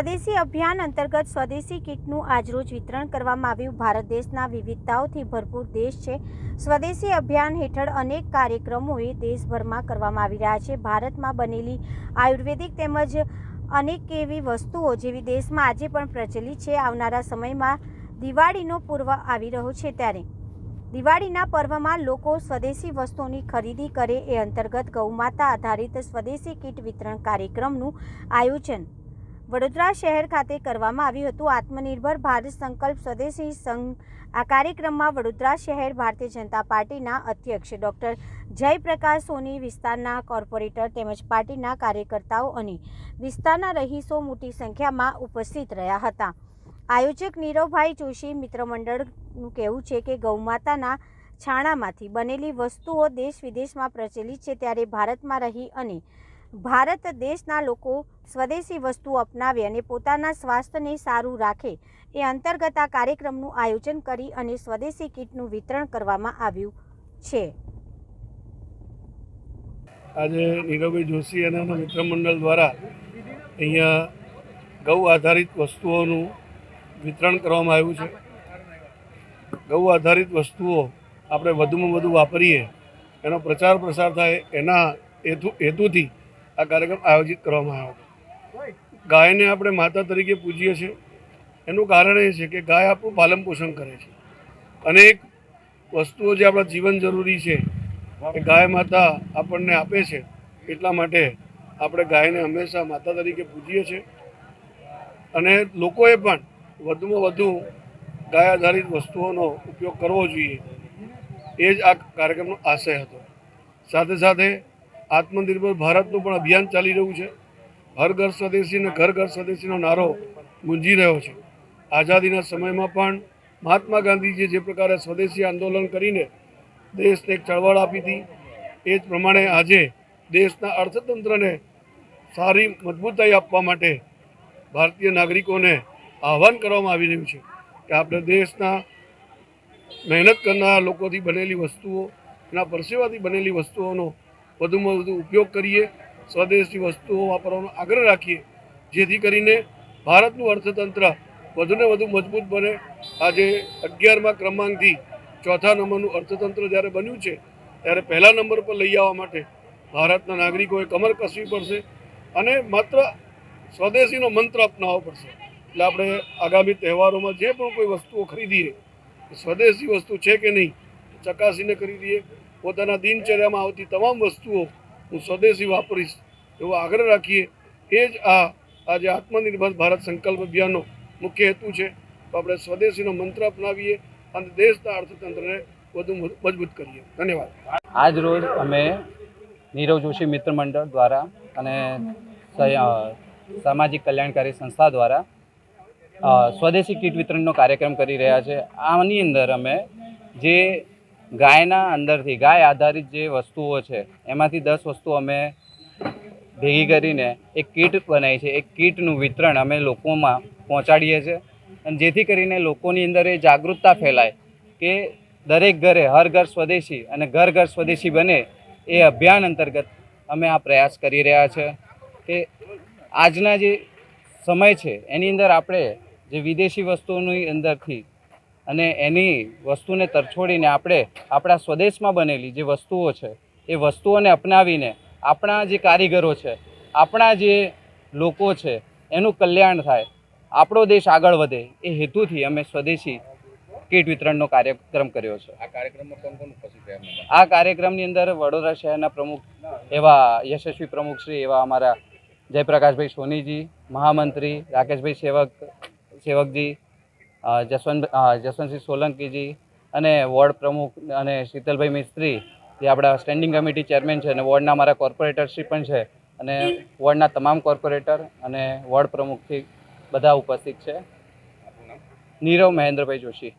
સ્વદેશી અભિયાન અંતર્ગત સ્વદેશી કીટનું આજરોજ વિતરણ કરવામાં આવ્યું. ભારત દેશના વિવિધતાઓથી ભરપૂર દેશ છે. સ્વદેશી અભિયાન હેઠળ અનેક કાર્યક્રમોએ દેશભરમાં કરવામાં આવી રહ્યા છે. ભારતમાં બનેલી આયુર્વેદિક તેમજ અનેક એવી વસ્તુઓ જેવી દેશમાં આજે પણ પ્રચલિત છે. આવનારા સમયમાં દિવાળીનો પૂર્વ આવી રહ્યો છે ત્યારે દિવાળીના પર્વમાં લોકો સ્વદેશી વસ્તુઓની ખરીદી કરે એ અંતર્ગત ગૌમાતા આધારિત સ્વદેશી કીટ વિતરણ કાર્યક્રમનું આયોજન વડોદરા શહેર ખાતે કરવામાં આવ્યું હતું આત્મનિર્ભર ભારત સંકલ્પ સ્વદેશી સંઘ. આ કાર્યક્રમમાં વડોદરા શહેર ભારતીય જનતા પાર્ટીના અધ્યક્ષ ડૉક્ટર જયપ્રકાશ સોની, વિસ્તારના કોર્પોરેટર તેમજ પાર્ટીના કાર્યકર્તાઓ અને વિસ્તારના રહીશો મોટી સંખ્યામાં ઉપસ્થિત રહ્યા હતા. આયોજક નીરવભાઈ જોશી મિત્રમંડળનું કહેવું છે કે ગૌમાતાના છાણામાંથી બનેલી વસ્તુઓ દેશ વિદેશમાં પ્રચલિત છે, ત્યારે ભારતમાં રહી અને ભારત દેશના લોકો સ્વદેશી વસ્તુઓ અપનાવે અને પોતાના સ્વાસ્થ્યને સારું રાખે એ અંતર્ગત આ કાર્યક્રમનું આયોજન કરી અને સ્વદેશી કીટનું વિતરણ કરવામાં આવ્યું છે. આજે નીરવભાઈ જોશી અને એના મિત્ર મંડળ દ્વારા અહીંયા ગૌ આધારિત વસ્તુઓનું વિતરણ કરવામાં આવ્યું છે. ગૌ આધારિત વસ્તુઓ આપણે વધુમાં વધુ વાપરીએ, એનો પ્રચાર પ્રસાર થાય એના હેતુ, હેતુથી આ કાર્યક્રમ આયોજિત કરવામાં આવ્યો હતો. ગાયને આપણે માતા તરીકે પૂજીએ છીએ. એનું કારણ એ છે કે ગાય આપણું પાલન પોષણ કરે છે. અનેક વસ્તુઓ જે આપણા જીવન જરૂરી છે, એ ગાય માતા આપણને આપે છે, એટલા માટે આપણે ગાયને હંમેશા માતા તરીકે પૂજીએ છીએ. અને લોકોએ પણ વધુમાં વધુ ગાય આધારિત વસ્તુઓનો ઉપયોગ કરવો જોઈએ. એ જ આ કાર્યક્રમનો આશય હતો. સાથે સાથે આત્મનિર્ભર ભારતનું પણ અભિયાન ચાલી રહ્યું છે. હર ઘર સ્વદેશી અને ઘર ઘર સ્વદેશીનો નારો ગુંજી રહ્યો છે. આઝાદીના સમયમાં પણ મહાત્મા ગાંધીજીએ જે પ્રકારે સ્વદેશી આંદોલન કરીને દેશને એક ચળવળ આપી હતી, એ જ પ્રમાણે આજે દેશના અર્થતંત્રને સારી મજબૂતાઈ આપવા માટે ભારતીય નાગરિકોને આહવાન કરવામાં આવી રહ્યું છે કે આપણે દેશના મહેનત કરનારા લોકોથી બનેલી વસ્તુઓ, એના પરસેવાથી બનેલી વસ્તુઓનો વધુમાં વધુ ઉપયોગ કરીએ, સ્વદેશી વસ્તુઓ વાપરવાનો આગ્રહ રાખીએ, જેથી કરીને ભારતનું અર્થતંત્ર વધુને વધુ મજબૂત બને. આજે અગિયારમાં ક્રમાંકથી ચોથા નંબરનું અર્થતંત્ર જ્યારે બન્યું છે, ત્યારે પહેલા નંબર પર લઈ આવવા માટે ભારતના નાગરિકોએ કમર કસવી પડશે અને માત્ર સ્વદેશીનો મંત્ર અપનાવવો પડશે. એટલે આપણે આગામી તહેવારોમાં જે પણ કોઈ વસ્તુઓ ખરીદીએ, સ્વદેશી વસ્તુ છે કે નહીં, ચકાસીને ખરીદીએ. પોતાના દિનચર્યામાં આવતી તમામ વસ્તુઓ હું સ્વદેશી વાપરીશ એવો આગ્રહ રાખીએ. એ જ આ આજે આત્મનિર્ભર ભારત સંકલ્પ અભિયાનનો મુખ્ય હેતુ છે. તો આપણે સ્વદેશીનો મંત્ર અપનાવીએ અને દેશના અર્થતંત્રને વધુ મજબૂત કરીએ. ધન્યવાદ. આજ રોજ અમે નીરવ જોશી મિત્ર મંડળ દ્વારા અને સામાજિક કલ્યાણકારી સંસ્થા દ્વારા સ્વદેશી કીટ વિતરણનો કાર્યક્રમ કરી રહ્યા છે. આની અંદર અમે જે ગાયના અંદરથી, ગાય આધારિત જે વસ્તુઓ છે, એમાંથી દસ વસ્તુ અમે ભેગી કરીને એક કીટ બનાવી છે. એક કીટનું વિતરણ અમે લોકોમાં પહોંચાડીએ છીએ. અને જેથી કરીને લોકોની અંદર એ જાગૃતતા ફેલાય કે દરેક ઘરે હર ઘર સ્વદેશી અને ઘર ઘર સ્વદેશી બને એ અભિયાન અંતર્ગત અમે આ પ્રયાસ કરી રહ્યા છે કે આજના જે સમય છે, એની અંદર આપણે જે વિદેશી વસ્તુઓની અંદરથી અને એની વસ્તુને તરછોડીને આપણે આપણા સ્વદેશમાં બનેલી જે વસ્તુઓ છે એ વસ્તુઓને અપનાવીને આપણા જે કારીગરો છે આપણા જે લોકો છે એનું કલ્યાણ થાય. આપણો દેશ આગળ વધે એ હેતુથી અમે સ્વદેશી કીટ વિતરણનો કાર્યક્રમ કર્યો છે. આ કાર્યક્રમમાં કોણ કોણ ઉપસ્થિત રહ્યા આ કાર્યક્રમની અંદર વડોદરા શહેરના પ્રમુખ એવા યશસ્વી પ્રમુખ શ્રી એવા અમારા જયપ્રકાશભાઈ સોનીજી મહામંત્રી રાકેશભાઈ સેવક સેવકજી જસવંત જસવંતસિંહ સોલંકીજી અને વોર્ડ પ્રમુખ અને શીતલભાઈ મિસ્ત્રી જે આપણા સ્ટેન્ડિંગ કમિટી ચેરમેન છે અને વોર્ડના મારા કોર્પોરેટરશ્રી પણ છે અને વોર્ડના તમામ કોર્પોરેટર અને વોર્ડ પ્રમુખથી બધા ઉપસ્થિત છે. નીરવ મહેન્દ્રભાઈ જોશી.